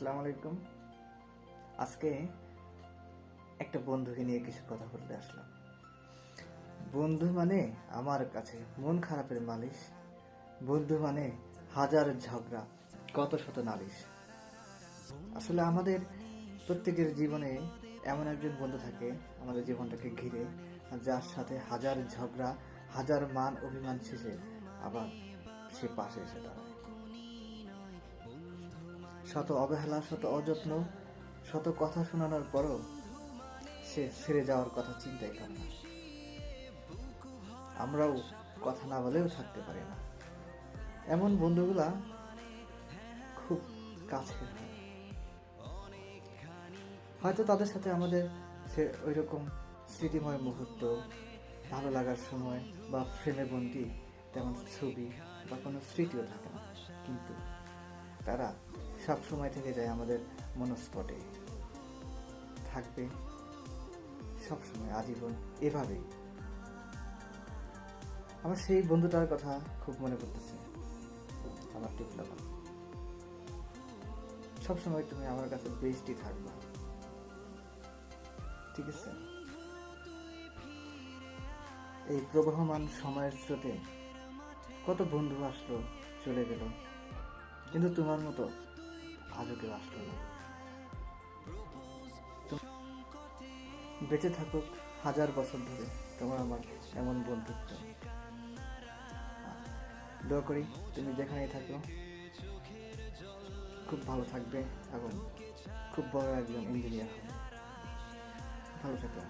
আসসালামু আলাইকুম আজকে একটা বন্ধুকে নিয়ে কিছু কথা বলতে আসলাম। বন্ধু মানে আমার কাছে মন খারাপের মালিশ, বন্ধু মানে হাজার ঝগড়া, কত শত নালিশ। আসলে আমাদের প্রত্যেকের জীবনে এমন একজন বন্ধু থাকে আমাদের জীবনটাকে ঘিরে, যার সাথে হাজার ঝগড়া, হাজার মান অভিমান শেষে আবার সে পাশে এসে দাঁড়ায়। শত অবহেলা, শত অযত্ন, শত কথা শোনানোর পরও সে ছেড়ে যাওয়ার কথা চিন্তাই করে না। আমরাও কথা না বলেও থাকতে পারি না। এমন বন্ধুগুলা খুব কাছে হয়তো তাদের সাথে আমাদের সে ওই রকম স্মৃতিময় মুহূর্ত, ভালো লাগার সময় বা ফ্রেমে বন্দি তেমন ছবি বা কোনো স্মৃতিও থাকে না। কিন্তু তারা সব সময় থেকে যায় আমাদের মনস্পটে। থাকবে সব সময় আজীবন এভাবেই। আমার সেই বন্ধুটার কথা খুব মনে পড়তেছে। আমার টিপলাবা সবসময় তুমি আমার কাছে বেস্টই থাকবা। ঠিক আছে? এই প্রবহমান সময়ের স্রোতে কত বন্ধু আসলো, চলে গেল। কিন্তু তোমার মতো আজও না। বেঁচে থাকুক হাজার বছর ধরে তোমার আমার এমন বন্ধুত্ব। দোয়া করি তুমি যেখানেই থাকো, খুব ভালো থাকবে এবং খুব বড় একজন ইঞ্জিনিয়ার হবে। ভালো থাকো।